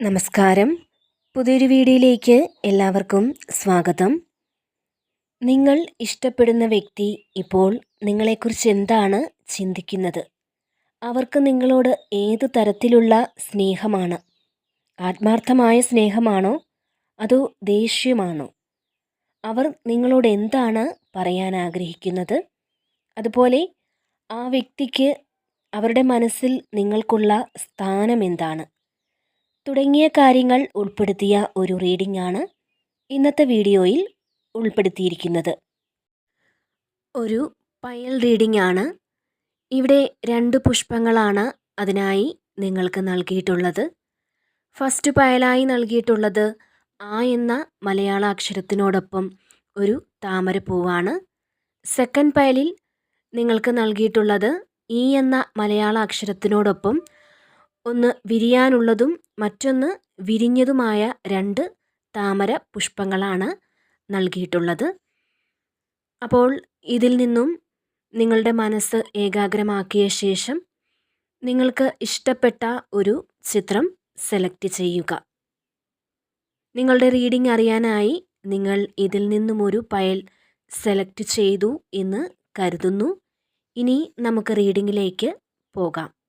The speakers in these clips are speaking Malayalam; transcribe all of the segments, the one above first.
നമസ്കാരം. പുതിയൊരു വീഡിയോയിലേക്ക് എല്ലാവർക്കും സ്വാഗതം. നിങ്ങൾ ഇഷ്ടപ്പെടുന്ന വ്യക്തി ഇപ്പോൾ നിങ്ങളെക്കുറിച്ച് എന്താണ് ചിന്തിക്കുന്നത്? അവർക്ക് നിങ്ങളോട് ഏത് തരത്തിലുള്ള സ്നേഹമാണ്? ആത്മാർത്ഥമായ സ്നേഹമാണോ? അതോ ദേഷ്യമാണോ? അവർ നിങ്ങളോട് എന്താണ് പറയാൻ ആഗ്രഹിക്കുന്നത്? അതുപോലെ ആ വ്യക്തിക്ക് അവരുടെ മനസ്സിൽ നിങ്ങൾക്കുള്ള സ്ഥാനം എന്താണ്? തുടങ്ങിയ കാര്യങ്ങൾ ഉൾപ്പെടുത്തിയ ഒരു റീഡിംഗ് ആണ് ഇന്നത്തെ വീഡിയോയിൽ ഉൾപ്പെടുത്തിയിരിക്കുന്നത്. ഒരു പയൽ റീഡിംഗ് ആണ് ഇവിടെ രണ്ട് പുഷ്പങ്ങളാണ് അതിനായി നിങ്ങൾക്ക് നൽകിയിട്ടുള്ളത്. ഫസ്റ്റ് പയലായി നൽകിയിട്ടുള്ളത് ആ എന്ന മലയാള അക്ഷരത്തിനോടൊപ്പം ഒരു താമരപ്പൂവാണ്. സെക്കൻഡ് പയലിൽ നിങ്ങൾക്ക് നൽകിയിട്ടുള്ളത് ഈ എന്ന മലയാള അക്ഷരത്തിനോടൊപ്പം ഒന്ന് വിരിയാനുള്ളതും മറ്റൊന്ന് വിരിഞ്ഞതുമായ രണ്ട് താമര പുഷ്പങ്ങളാണ് നൽകിയിട്ടുള്ളത്. അപ്പോൾ ഇതിൽ നിന്നും നിങ്ങളുടെ മനസ്സ് ഏകാഗ്രമാക്കിയ ശേഷം നിങ്ങൾക്ക് ഇഷ്ടപ്പെട്ട ഒരു ചിത്രം സെലക്ട് ചെയ്യുക. നിങ്ങളുടെ റീഡിംഗ് അറിയാനായി നിങ്ങൾ ഇതിൽ നിന്നും ഒരു പയൽ സെലക്ട് ചെയ്തു എന്ന് കരുതുന്നു. ഇനി നമുക്ക് റീഡിങ്ങിലേക്ക് പോകാം.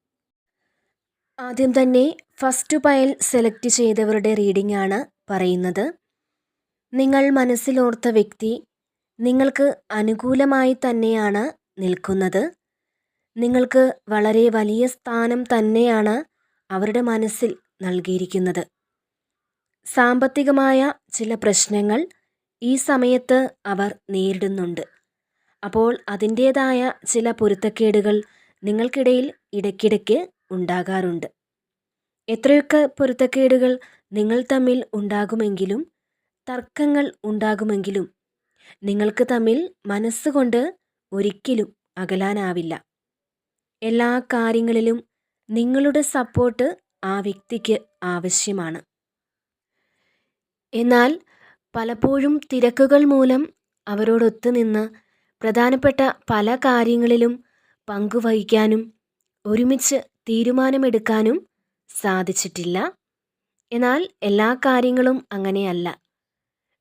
ആദ്യം തന്നെ ഫസ്റ്റ് പയൽ സെലക്ട് ചെയ്തവരുടെ റീഡിംഗ് ആണ് പറയുന്നത്. നിങ്ങൾ മനസ്സിലോർത്ത വ്യക്തി നിങ്ങൾക്ക് അനുകൂലമായി തന്നെയാണ് നിൽക്കുന്നത്. നിങ്ങൾക്ക് വളരെ വലിയ സ്ഥാനം തന്നെയാണ് അവരുടെ മനസ്സിൽ നൽകിയിരിക്കുന്നത്. സാമ്പത്തികമായ ചില പ്രശ്നങ്ങൾ ഈ സമയത്ത് അവർ നേരിടുന്നുണ്ട്. അപ്പോൾ അതിന്റേതായ ചില പൊരുത്തക്കേടുകൾ നിങ്ങൾക്കിടയിൽ ഇടയ്ക്കിടയ്ക്ക് ഉണ്ടാകാറുണ്ട്. എത്രയൊക്കെ പൊരുത്തക്കേടുകൾ നിങ്ങൾ തമ്മിൽ ഉണ്ടാകുമെങ്കിലും തർക്കങ്ങൾ ഉണ്ടാകുമെങ്കിലും നിങ്ങൾക്ക് തമ്മിൽ മനസ്സുകൊണ്ട് ഒരിക്കലും അകലാനാവില്ല. എല്ലാ കാര്യങ്ങളിലും നിങ്ങളുടെ സപ്പോർട്ട് ആ വ്യക്തിക്ക് ആവശ്യമാണ്. എന്നാൽ പലപ്പോഴും തിരക്കുകൾ മൂലം അവരോടൊത്തു നിന്ന് പ്രധാനപ്പെട്ട പല കാര്യങ്ങളിലും പങ്കുവഹിക്കാനും ഒരുമിച്ച് തീരുമാനമെടുക്കാനും സാധിച്ചിട്ടില്ല. എന്നാൽ എല്ലാ കാര്യങ്ങളും അങ്ങനെയല്ല.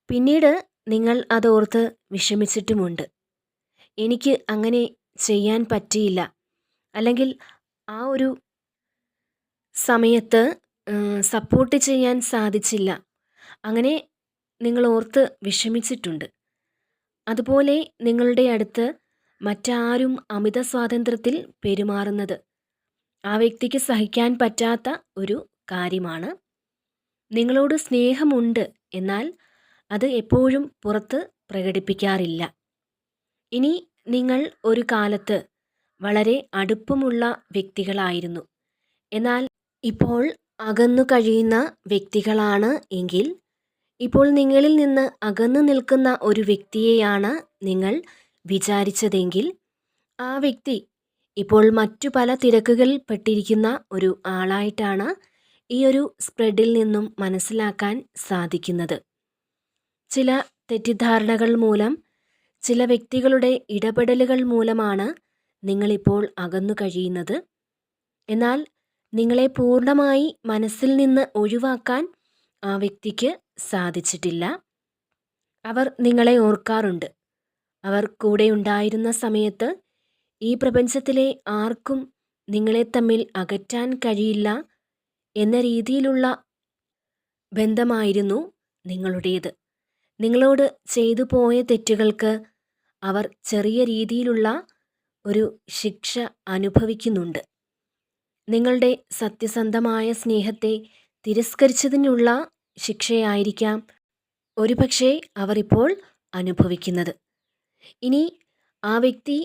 പിന്നീട് നിങ്ങൾ അതോർത്ത് വിഷമിച്ചിട്ടുമുണ്ട്. എനിക്ക് അങ്ങനെ ചെയ്യാൻ പറ്റിയില്ല. അല്ലെങ്കിൽ ആ ഒരു സമയത്ത് സപ്പോർട്ട് ചെയ്യാൻ സാധിച്ചില്ല. അങ്ങനെ നിങ്ങൾ ഓർത്ത് വിഷമിച്ചിട്ടുണ്ട്. അതുപോലെ നിങ്ങളുടെ അടുത്ത് മറ്റാരും അമിത സ്വാതന്ത്ര്യത്തിൽ പെരുമാറുന്നത് ആ വ്യക്തിക്ക് സഹിക്കാൻ പറ്റാത്ത ഒരു കാര്യമാണ്. നിങ്ങളോട് സ്നേഹമുണ്ട് എന്നാൽ അത് എപ്പോഴും പുറത്ത് പ്രകടിപ്പിക്കാറില്ല. ഇനി നിങ്ങൾ ഒരു കാലത്ത് വളരെ അടുപ്പമുള്ള വ്യക്തികളായിരുന്നു. എന്നാൽ ഇപ്പോൾ അകന്നു കഴിയുന്ന വ്യക്തികളാണ് എങ്കിൽ ഇപ്പോൾ നിങ്ങളിൽ നിന്ന് അകന്നു നിൽക്കുന്ന ഒരു വ്യക്തിയെയാണ് നിങ്ങൾ വിചാരിച്ചതെങ്കിൽ ആ വ്യക്തി ഇപ്പോൾ മറ്റു പല തിരക്കുകളിൽ പെട്ടിരിക്കുന്ന ഒരു ആളായിട്ടാണ് ഈ ഒരു സ്പ്രെഡിൽ നിന്നും മനസ്സിലാക്കാൻ സാധിക്കുന്നത്. ചില തെറ്റിദ്ധാരണകൾ മൂലം ചില വ്യക്തികളുടെ ഇടപെടലുകൾ മൂലമാണ് നിങ്ങളിപ്പോൾ അകന്നു കഴിയുന്നത്. എന്നാൽ നിങ്ങളെ പൂർണമായി മനസ്സിൽ നിന്ന് ഒഴിവാക്കാൻ ആ വ്യക്തിക്ക് സാധിച്ചിട്ടില്ല. അവർ നിങ്ങളെ ഓർക്കാറുണ്ട്. അവർ കൂടെ ഉണ്ടായിരുന്ന സമയത്ത് ഈ പ്രപഞ്ചത്തിലെ ആർക്കും നിങ്ങളെ തമ്മിൽ അകറ്റാൻ കഴിയില്ല എന്ന രീതിയിലുള്ള ബന്ധമായിരുന്നു നിങ്ങളുടേത്. നിങ്ങളോട് ചെയ്തു പോയ തെറ്റുകൾക്ക് അവർ ചെറിയ രീതിയിലുള്ള ഒരു ശിക്ഷ അനുഭവിക്കുന്നുണ്ട്. നിങ്ങളുടെ സത്യസന്ധമായ സ്നേഹത്തെ തിരസ്കരിച്ചതിനുള്ള ശിക്ഷയായിരിക്കാം ഒരുപക്ഷെ അവർ ഇപ്പോൾ അനുഭവിക്കുന്നത്. ഇനി ആ വ്യക്തി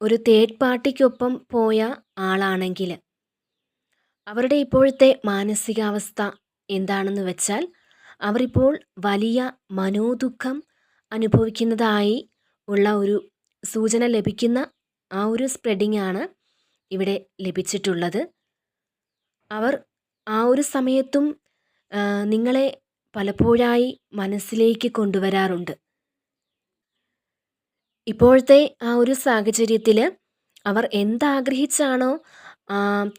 ഒരു തേർഡ് പാർട്ടിക്കൊപ്പം പോയ ആളാണെങ്കിൽ അവരുടെ ഇപ്പോഴത്തെ മാനസികാവസ്ഥ എന്താണെന്ന് വെച്ചാൽ അവരിപ്പോൾ വലിയ മനോദുഃഖം അനുഭവിക്കുന്നതായി ഉള്ള ഒരു സൂചന ലഭിക്കുന്ന ആ ഒരു സ്പ്രെഡിംഗ് ആണ് ഇവിടെ ലഭിച്ചിട്ടുള്ളത്. അവർ ആ ഒരു സമയത്തും നിങ്ങളെ പലപ്പോഴായി മനസ്സിലേക്ക് കൊണ്ടുവരാറുണ്ട്. ഇപ്പോഴത്തെ ആ ഒരു സാഹചര്യത്തിൽ അവർ എന്താഗ്രഹിച്ചാണോ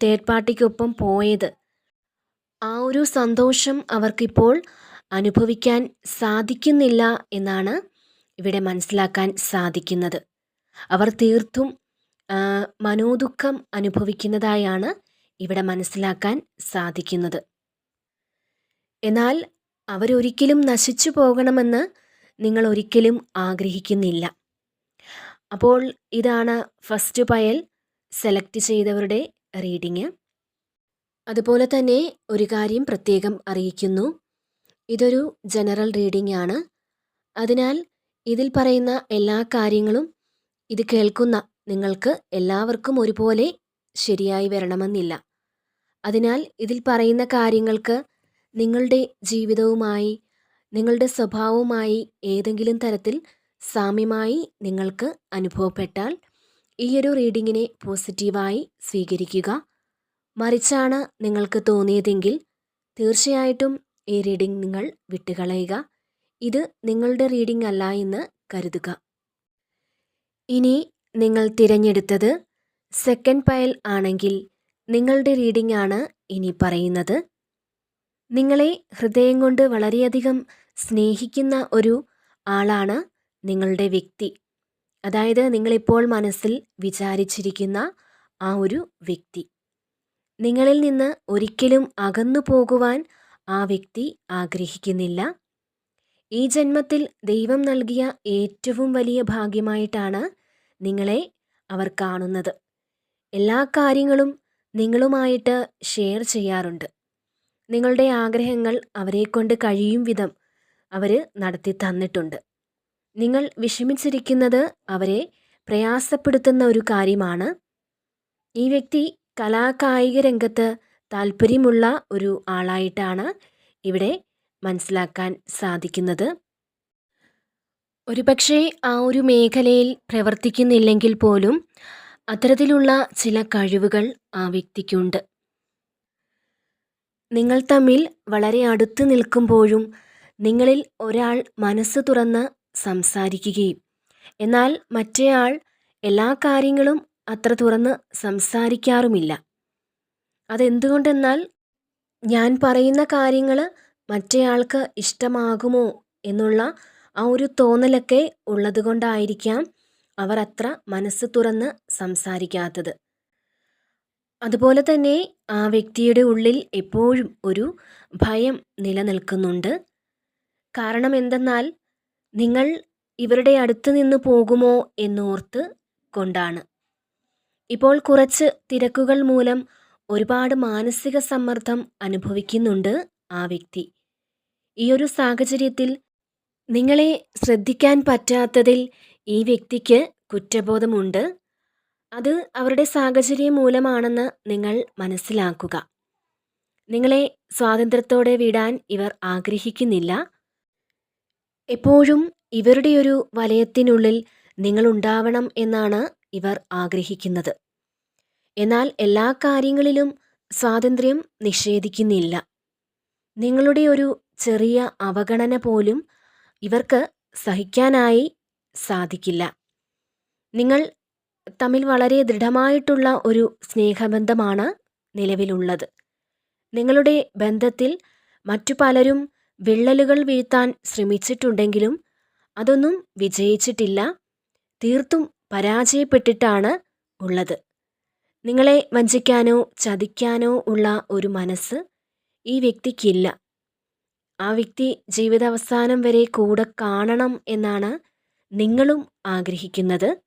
തേർഡ് പാർട്ടിക്കൊപ്പം പോയത്? ആ ഒരു സന്തോഷം അവർക്കിപ്പോൾ അനുഭവിക്കാൻ സാധിക്കുന്നില്ല എന്നാണ് ഇവിടെ മനസ്സിലാക്കാൻ സാധിക്കുന്നത്. അവർ തീർത്തും മനോദുഃഖം അനുഭവിക്കുന്നതായാണ് ഇവിടെ മനസ്സിലാക്കാൻ സാധിക്കുന്നത്. എന്നാൽ അവരൊരിക്കലും നശിച്ചു പോകണമെന്ന് നിങ്ങൾ ഒരിക്കലും ആഗ്രഹിക്കുന്നില്ല. അപ്പോൾ ഇതാണ് ഫസ്റ്റ് പയൽ സെലക്ട് ചെയ്തവരുടെ റീഡിങ്. അതുപോലെ തന്നെ ഒരു കാര്യം പ്രത്യേകം അറിയിക്കുന്നു. ഇതൊരു ജനറൽ റീഡിംഗ് ആണ്. അതിനാൽ ഇതിൽ പറയുന്ന എല്ലാ കാര്യങ്ങളും ഇത് കേൾക്കുന്ന നിങ്ങൾക്ക് എല്ലാവർക്കും ഒരുപോലെ ശരിയായി വരണമെന്നില്ല. അതിനാൽ ഇതിൽ പറയുന്ന കാര്യങ്ങൾക്ക് നിങ്ങളുടെ ജീവിതവുമായി നിങ്ങളുടെ സ്വഭാവവുമായി ഏതെങ്കിലും തരത്തിൽ സാമ്യമായി നിങ്ങൾക്ക് അനുഭവപ്പെട്ടാൽ ഈയൊരു റീഡിങ്ങിനെ പോസിറ്റീവായി സ്വീകരിക്കുക. മറിച്ചാണ് നിങ്ങൾക്ക് തോന്നിയതെങ്കിൽ തീർച്ചയായിട്ടും ഈ റീഡിംഗ് നിങ്ങൾ വിട്ടുകളയുക. ഇത് നിങ്ങളുടെ റീഡിംഗ് അല്ല എന്ന് കരുതുക. ഇനി നിങ്ങൾ തിരഞ്ഞെടുത്തത് സെക്കൻഡ് പയൽ ആണെങ്കിൽ നിങ്ങളുടെ റീഡിംഗ് ആണ് ഇനി പറയുന്നത്. നിങ്ങളെ ഹൃദയം കൊണ്ട് വളരെയധികം സ്നേഹിക്കുന്ന ഒരു ആളാണ് നിങ്ങളുടെ വ്യക്തി. അതായത് നിങ്ങളിപ്പോൾ മനസ്സിൽ വിചാരിച്ചിരിക്കുന്ന ആ ഒരു വ്യക്തി. നിങ്ങളിൽ നിന്ന് ഒരിക്കലും അകന്നു പോകുവാൻ ആ വ്യക്തി ആഗ്രഹിക്കുന്നില്ല. ഈ ജന്മത്തിൽ ദൈവം നൽകിയ ഏറ്റവും വലിയ ഭാഗ്യമായിട്ടാണ് നിങ്ങളെ അവർ കാണുന്നത്. എല്ലാ കാര്യങ്ങളും നിങ്ങളുമായിട്ട് ഷെയർ ചെയ്യാറുണ്ട്. നിങ്ങളുടെ ആഗ്രഹങ്ങൾ അവരെക്കൊണ്ട് കഴിയും വിധം അവർ നടത്തി തന്നിട്ടുണ്ട് നിങ്ങൾ വിഷമിച്ചിരിക്കുന്നത് അവരെ പ്രയാസപ്പെടുത്തുന്ന ഒരു കാര്യമാണ്. ഈ വ്യക്തി കലാകായിക രംഗത്ത് താല്പര്യമുള്ള ഒരു ആളായിട്ടാണ് ഇവിടെ മനസ്സിലാക്കാൻ സാധിക്കുന്നത്. ഒരുപക്ഷെ ആ ഒരു മേഖലയിൽ പ്രവർത്തിക്കുന്നില്ലെങ്കിൽ പോലും അത്തരത്തിലുള്ള ചില കഴിവുകൾ ആ വ്യക്തിക്കുണ്ട്. നിങ്ങൾ തമ്മിൽ വളരെ അടുത്ത് നിൽക്കുമ്പോഴും നിങ്ങളിൽ ഒരാൾ മനസ്സ് തുറന്ന് സംസാരിക്കുകയും. എന്നാൽ മറ്റേയാൾ എല്ലാ കാര്യങ്ങളും അത്ര തുറന്ന് സംസാരിക്കാറുമില്ല. അതെന്തുകൊണ്ടെന്നാൽ ഞാൻ പറയുന്ന കാര്യങ്ങൾ മറ്റേയാൾക്ക് ഇഷ്ടമാകുമോ എന്നുള്ള ആ ഒരു തോന്നലൊക്കെ ഉള്ളതുകൊണ്ടായിരിക്കാം അവർ അത്ര മനസ്സ് തുറന്ന് സംസാരിക്കാത്തത്. അതുപോലെ തന്നെ ആ വ്യക്തിയുടെ ഉള്ളിൽ എപ്പോഴും ഒരു ഭയം നിലനിൽക്കുന്നുണ്ട്. കാരണം എന്തെന്നാൽ നിങ്ങൾ ഇവരുടെ അടുത്ത് നിന്ന് പോകുമോ എന്നോർത്ത് കൊണ്ടാണ്. ഇപ്പോൾ കുറച്ച് തിരക്കുകൾ മൂലം ഒരുപാട് മാനസിക സമ്മർദ്ദം അനുഭവിക്കുന്നുണ്ട് ആ വ്യക്തി. ഈ ഒരു സാഹചര്യത്തിൽ നിങ്ങളെ ശ്രദ്ധിക്കാൻ പറ്റാത്തതിൽ ഈ വ്യക്തിക്ക് കുറ്റബോധമുണ്ട്. അത് അവരുടെ സാഹചര്യം മൂലമാണെന്ന് നിങ്ങൾ മനസ്സിലാക്കുക. നിങ്ങളെ സ്വാതന്ത്ര്യത്തോടെ വിടാൻ ഇവർ ആഗ്രഹിക്കുന്നില്ല. എപ്പോഴും ഇവരുടെ ഒരു വലയത്തിനുള്ളിൽ നിങ്ങളുണ്ടാവണം എന്നാണ് ഇവർ ആഗ്രഹിക്കുന്നത്. എന്നാൽ എല്ലാ കാര്യങ്ങളിലും സ്വാതന്ത്ര്യം നിഷേധിക്കുന്നില്ല. നിങ്ങളുടെ ഒരു ചെറിയ അവഗണന പോലും ഇവർക്ക് സഹിക്കാനായി സാധിക്കില്ല. നിങ്ങൾ തമ്മിൽ വളരെ ദൃഢമായിട്ടുള്ള ഒരു സ്നേഹബന്ധമാണ് നിലവിലുള്ളത്. നിങ്ങളുടെ ബന്ധത്തിൽ മറ്റു പലരും വിള്ളലുകൾ വീഴ്ത്താൻ ശ്രമിച്ചിട്ടുണ്ടെങ്കിലും അതൊന്നും വിജയിച്ചിട്ടില്ല. തീർത്തും പരാജയപ്പെട്ടിട്ടാണ് ഉള്ളത്. നിങ്ങളെ വഞ്ചിക്കാനോ ചതിക്കാനോ ഉള്ള ഒരു മനസ്സ് ഈ വ്യക്തിക്കില്ല. ആ വ്യക്തി ജീവിതാവസാനം വരെ കൂടെ കാണണം എന്നാണ് നിങ്ങളും ആഗ്രഹിക്കുന്നത്.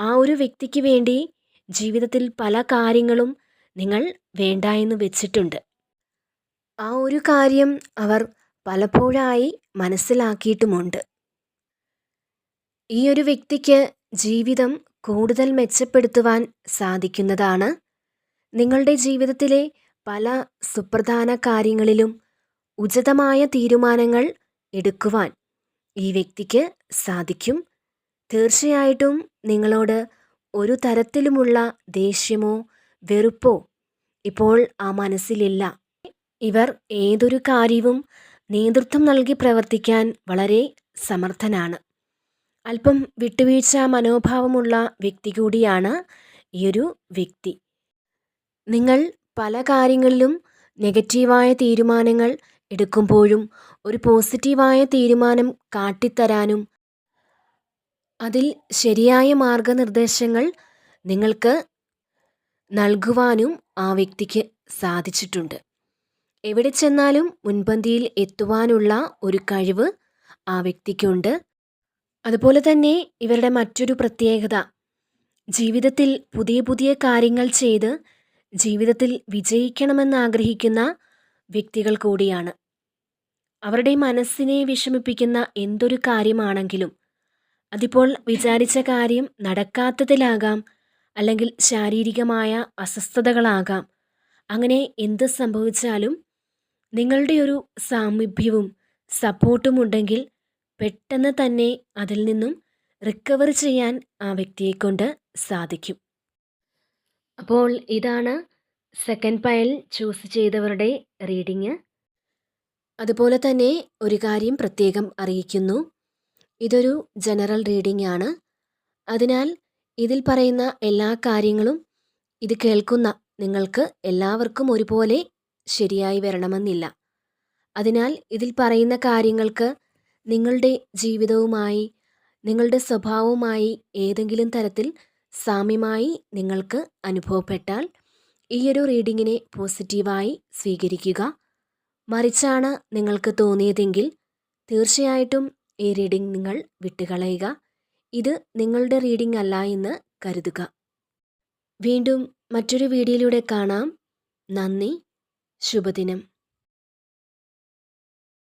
ആ ഒരു വ്യക്തിക്ക് വേണ്ടി ജീവിതത്തിൽ പല കാര്യങ്ങളും നിങ്ങൾ വേണ്ട എന്ന് വെച്ചിട്ടുണ്ട്. ആ ഒരു കാര്യം അവർ പലപ്പോഴായി മനസ്സിലാക്കിയിട്ടുമുണ്ട്. ഈ ഒരു വ്യക്തിക്ക് ജീവിതം കൂടുതൽ മെച്ചപ്പെടുത്തുവാൻ സാധിക്കുന്നതാണ്. നിങ്ങളുടെ ജീവിതത്തിലെ പല സുപ്രധാന കാര്യങ്ങളിലും ഉചിതമായ തീരുമാനങ്ങൾ എടുക്കുവാൻ ഈ വ്യക്തിക്ക് സാധിക്കും. തീർച്ചയായിട്ടും നിങ്ങളോട് ഒരു തരത്തിലുമുള്ള ദേഷ്യമോ വെറുപ്പോ ഇപ്പോൾ ആ മനസ്സിലില്ല. ഇവർ ഏതൊരു കാര്യവും നേതൃത്വം നൽകി പ്രവർത്തിക്കാൻ വളരെ സമർത്ഥനാണ്. അല്പം വിട്ടുവീഴ്ച മനോഭാവമുള്ള വ്യക്തി കൂടിയാണ് ഈ ഒരു വ്യക്തി. നിങ്ങൾ പല കാര്യങ്ങളിലും നെഗറ്റീവായ തീരുമാനങ്ങൾ എടുക്കുമ്പോഴും ഒരു പോസിറ്റീവായ തീരുമാനം കാട്ടിത്തരാനും അതിൽ ശരിയായ മാർഗനിർദ്ദേശങ്ങൾ നിങ്ങൾക്ക് നൽകുവാനും ആ വ്യക്തിക്ക് സാധിച്ചിട്ടുണ്ട്. എവിടെ ചെന്നാലും മുൻപന്തിയിൽ എത്തുവാനുള്ള ഒരു കഴിവ് ആ വ്യക്തിക്കുണ്ട്. അതുപോലെ തന്നെ ഇവരുടെ മറ്റൊരു പ്രത്യേകത ജീവിതത്തിൽ പുതിയ പുതിയ കാര്യങ്ങൾ ചെയ്ത് ജീവിതത്തിൽ വിജയിക്കണമെന്ന് ആഗ്രഹിക്കുന്ന വ്യക്തികൾ കൂടിയാണ്. അവരുടെ മനസ്സിനെ വിഷമിപ്പിക്കുന്ന എന്തൊരു കാര്യമാണെങ്കിലും അതിപ്പോൾ വിചാരിച്ച കാര്യം നടക്കാത്തതിലാകാം അല്ലെങ്കിൽ ശാരീരികമായ അസ്വസ്ഥതകളാകാം. അങ്ങനെ എന്ത് സംഭവിച്ചാലും നിങ്ങളുടെ ഒരു സാമീപ്യവും സപ്പോർട്ടും ഉണ്ടെങ്കിൽ പെട്ടെന്ന് തന്നെ അതിൽ നിന്നും റിക്കവർ ചെയ്യാൻ ആ വ്യക്തിയെ കൊണ്ട് സാധിക്കും. അപ്പോൾ ഇതാണ് സെക്കൻഡ് പയൽ ചൂസ് ചെയ്തവരുടെ റീഡിങ് അതുപോലെ തന്നെ ഒരു കാര്യം പ്രത്യേകം അറിയിക്കുന്നു. ഇതൊരു ജനറൽ റീഡിംഗ് ആണ്. അതിനാൽ ഇതിൽ പറയുന്ന എല്ലാ കാര്യങ്ങളും ഇത് കേൾക്കുന്ന നിങ്ങൾക്ക് എല്ലാവർക്കും ഒരുപോലെ ശരിയായി വരണമെന്നില്ല. അതിനാൽ ഇതിൽ പറയുന്ന കാര്യങ്ങൾക്ക് നിങ്ങളുടെ ജീവിതവുമായി നിങ്ങളുടെ സ്വഭാവവുമായി ഏതെങ്കിലും തരത്തിൽ സാമ്യമായി നിങ്ങൾക്ക് അനുഭവപ്പെട്ടാൽ ഈയൊരു റീഡിങ്ങിനെ പോസിറ്റീവായി സ്വീകരിക്കുക. മറിച്ചാണ് നിങ്ങൾക്ക് തോന്നിയതെങ്കിൽ തീർച്ചയായിട്ടും ഈ റീഡിംഗ് നിങ്ങൾ വിട്ടുകളയുക. ഇത് നിങ്ങളുടെ റീഡിംഗ് അല്ല എന്ന് കരുതുക. വീണ്ടും മറ്റൊരു വീഡിയോയിലൂടെ കാണാം. നന്ദി. ശുഭദിനം